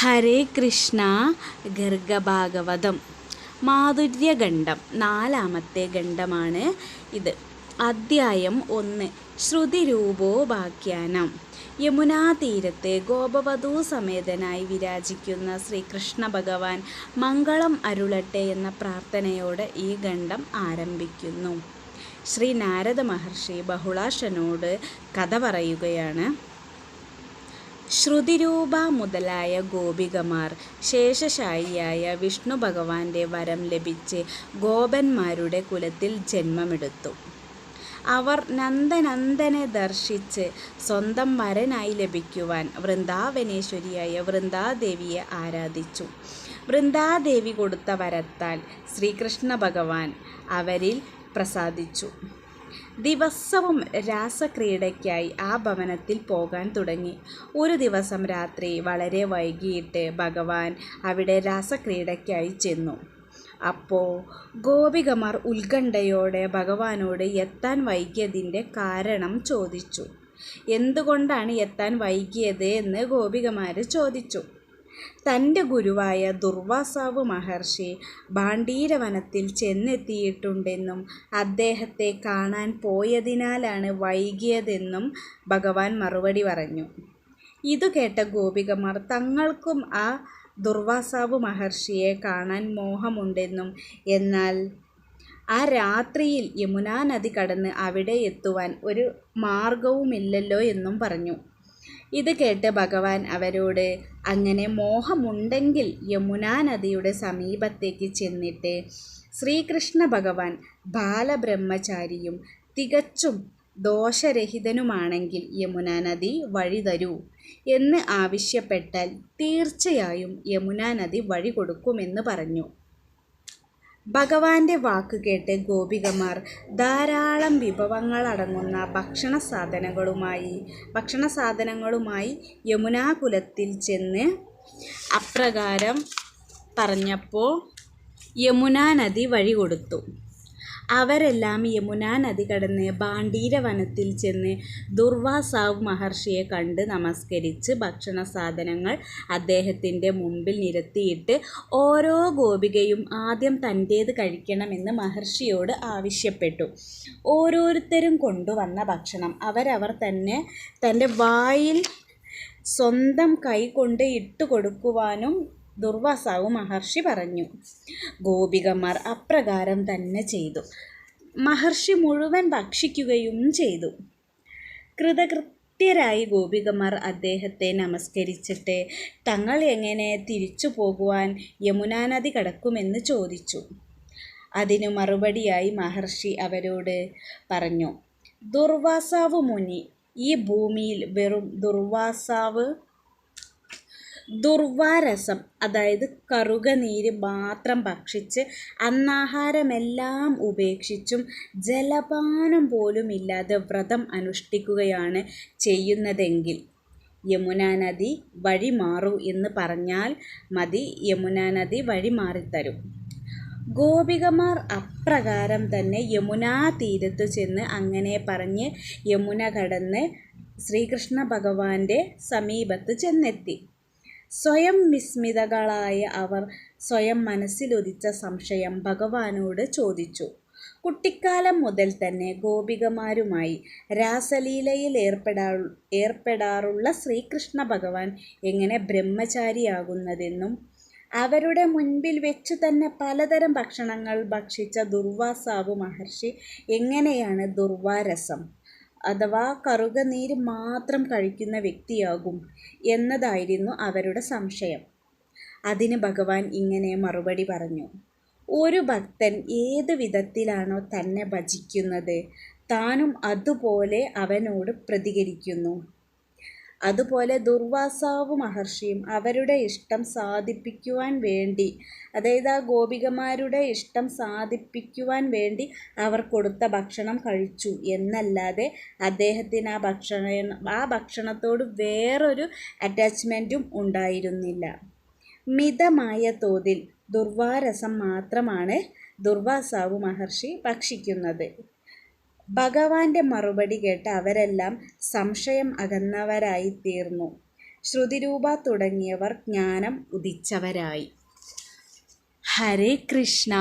ഹരേ കൃഷ്ണ ഗർഗഭാഗവതം. മാധുര്യഖണ്ഡം നാലാമത്തെ ഖണ്ഡമാണ് ഇത്. അദ്ധ്യായം ഒന്ന് ശ്രുതിരൂപോപാഖ്യാനം യമുനാ തീരത്ത് ഗോപവധൂ സമേതനായി വിരാജിക്കുന്ന ശ്രീകൃഷ്ണ ഭഗവാൻ മംഗളം അരുളട്ടെ എന്ന പ്രാർത്ഥനയോടെ ഈ ഖണ്ഡം ആരംഭിക്കുന്നു. ശ്രീ നാരദ മഹർഷി ബഹുളാശനോട് കഥ പറയുകയാണ്. ശ്രുതിരൂപ മുതലായ ഗോപികമാർ ശേഷശായിയായ വിഷ്ണു ഭഗവാന്റെ വരം ലഭിച്ച് ഗോപന്മാരുടെ കുലത്തിൽ ജന്മമെടുത്തു. അവർ നന്ദനന്ദനെ ദർശിച്ച് സ്വന്തം വരനായി ലഭിക്കുവാൻ വൃന്ദാവനേശ്വരിയായ വൃന്ദാദേവിയെ ആരാധിച്ചു. വൃന്ദാദേവി കൊടുത്ത വരത്താൽ ശ്രീകൃഷ്ണ ഭഗവാൻ അവരിൽ പ്രസാദിച്ചു. ദിവസവും രാസക്രീഡയ്ക്കായി ആ ഭവനത്തിൽ പോകാൻ തുടങ്ങി. ഒരു ദിവസം രാത്രി വളരെ വൈകിയിട്ട് ഭഗവാൻ അവിടെ രാസക്രീഡയ്ക്കായി ചെന്നു. അപ്പോൾ ഗോപികമാർ ഉത്കണ്ഠയോടെ ഭഗവാനോട് എത്താൻ വൈകിയതിന്റെ കാരണം ചോദിച്ചു. എന്തുകൊണ്ടാണ് എത്താൻ വൈകിയത് എന്ന് ഗോപികമാർ ചോദിച്ചു. തന്റെ ഗുരുവായ ദുർവാസാവ് മഹർഷി ഭാണ്ഡീരവനത്തിൽ ചെന്നെത്തിയിട്ടുണ്ടെന്നും അദ്ദേഹത്തെ കാണാൻ പോയതിനാലാണ് വൈകിയതെന്നും ഭഗവാൻ മറുപടി പറഞ്ഞു. ഇതു കേട്ട ഗോപികമാർ തങ്ങൾക്കും ആ ദുർവാസാവ് മഹർഷിയെ കാണാൻ മോഹമുണ്ടെന്നും എന്നാൽ ആ രാത്രിയിൽ യമുനാ നദി കടന്ന് അവിടെ എത്തുവാൻ ഒരു മാർഗവുമില്ലല്ലോ എന്നും പറഞ്ഞു. ഇത് കേട്ട് ഭഗവാൻ അവരോട് അങ്ങനെ മോഹമുണ്ടെങ്കിൽ യമുനാ നദിയുടെ സമീപത്തേക്ക് ചെന്നിട്ട് ശ്രീകൃഷ്ണ ഭഗവാൻ ബാലബ്രഹ്മചാരിയും തികച്ചും ദോഷരഹിതനുമാണെങ്കിൽ യമുനാ നദി വഴി തരൂ എന്ന് ആവശ്യപ്പെട്ടാൽ തീർച്ചയായും യമുനാ നദി വഴി കൊടുക്കുമെന്ന് പറഞ്ഞു. ഭഗവാന്റെ വാക്കുകേട്ട് ഗോപികമാർ ധാരാളം വിഭവങ്ങൾ അടങ്ങുന്ന ഭക്ഷണ സാധനങ്ങളുമായി ഭക്ഷണ സാധനങ്ങളുമായി യമുനാകുലത്തിൽ ചെന്ന് അപ്രകാരം പറഞ്ഞപ്പോൾ യമുനാ നദി വഴി കൊടുത്തു. അവരെല്ലാം യമുനാ നദി കടന്ന് ഭാണ്ഡീരവനത്തിൽ ചെന്ന് ദുർവാസാവ് മഹർഷിയെ കണ്ട് നമസ്കരിച്ച് ഭക്ഷണ സാധനങ്ങൾ അദ്ദേഹത്തിന്റെ മുമ്പിൽ നിരത്തിയിട്ട് ഓരോ ഗോപികയും ആദ്യം തന്റേത് കഴിക്കണമെന്ന് മഹർഷിയോട് ആവശ്യപ്പെട്ടു. ഓരോരുത്തരും കൊണ്ടുവന്ന ഭക്ഷണം അവരവർ തന്നെ തന്റെ വായിൽ സ്വന്തം കൈ കൊണ്ട് ഇട്ട് കൊടുക്കുവാനും ദുർവാസാവ് മഹർഷി പറഞ്ഞു. ഗോപികമാർ അപ്രകാരം തന്നെ ചെയ്തു. മഹർഷി മുഴുവൻ ഭക്ഷിക്കുകയും ചെയ്തു. കൃതകൃത്യരായി ഗോപികമാർ അദ്ദേഹത്തെ നമസ്കരിച്ചിട്ട് തങ്ങൾ എങ്ങനെ തിരിച്ചു പോകുവാൻ യമുനാ നദി കടക്കുമെന്ന് ചോദിച്ചു. അതിനു മറുപടിയായി മഹർഷി അവരോട് പറഞ്ഞു ദുർവാസാവ് മുനി ഈ ഭൂമിയിൽ വെറും ദുർവാസാവ് ദുർവാരസം അതായത് കറുകനീര് മാത്രം ഭക്ഷിച്ച് അന്നാഹാരമെല്ലാം ഉപേക്ഷിച്ചും ജലപാനം പോലും ഇല്ലാതെ വ്രതം അനുഷ്ഠിക്കുകയാണ് ചെയ്യുന്നതെങ്കിൽ. യമുനാ നദി വഴി മാറൂ എന്ന് പറഞ്ഞാൽ മതി യമുനാ നദി വഴി മാറിത്തരും ഗോപികമാർ അപ്രകാരം തന്നെ യമുനാ തീരത്ത് ചെന്ന് അങ്ങനെ പറഞ്ഞ് യമുന കടന്ന് ശ്രീകൃഷ്ണ ഭഗവാന്റെ സമീപത്ത് ചെന്നെത്തി. സ്വയം വിസ്മിതകളായ അവർ സ്വയം മനസ്സിലൊതിച്ച സംശയം ഭഗവാനോട് ചോദിച്ചു. കുട്ടിക്കാലം മുതൽ തന്നെ ഗോപികമാരുമായി രാസലീലയിൽ ഏർപ്പെടാ ഏർപ്പെടാറുള്ള ശ്രീകൃഷ്ണ ഭഗവാൻ എങ്ങനെ ബ്രഹ്മചാരിയാകുന്നതെന്നും അവരുടെ മുൻപിൽ വെച്ചു തന്നെ പലതരം ഭക്ഷണങ്ങൾ ഭക്ഷിച്ച ദുർവാസാവ് മഹർഷി എങ്ങനെയാണ് ദുർവാരസം അഥവാ കറുകനീര് മാത്രം കഴിക്കുന്ന വ്യക്തിയാകും എന്നതായിരുന്നു അവരുടെ സംശയം. അതിന് ഭഗവാൻ ഇങ്ങനെ മറുപടി പറഞ്ഞു. ഒരു ഭക്തൻ ഏത് വിധത്തിലാണോ തന്നെ ഭജിക്കുന്നത് താനും അതുപോലെ അവനോട് പ്രതികരിക്കുന്നു. അതുപോലെ ദുർവാസാവ് മഹർഷിയും അവരുടെ ഇഷ്ടം സാധിപ്പിക്കുവാൻ വേണ്ടി അതായത് ആ ഗോപികമാരുടെ ഇഷ്ടം സാധിപ്പിക്കുവാൻ വേണ്ടി അവർ കൊടുത്ത ഭക്ഷണം കഴിച്ചു എന്നല്ലാതെ അദ്ദേഹത്തിന് ആ ഭക്ഷണ ആ ഭക്ഷണത്തോട് വേറൊരു അറ്റാച്ച്മെന്റും ഉണ്ടായിരുന്നില്ല. മിതമായ തോതിൽ ദുർവാരസം മാത്രമാണ് ദുർവാസാവ് മഹർഷി ഭക്ഷിക്കുന്നത്. ഭഗവാന്റെ മറുപടി കേട്ട് അവരെല്ലാം സംശയം അകന്നവരായി തീർന്നു. ശ്രുതിരൂപ തുടങ്ങിയവർ ജ്ഞാനം ഉദിച്ചവരായി. ഹരേ കൃഷ്ണ.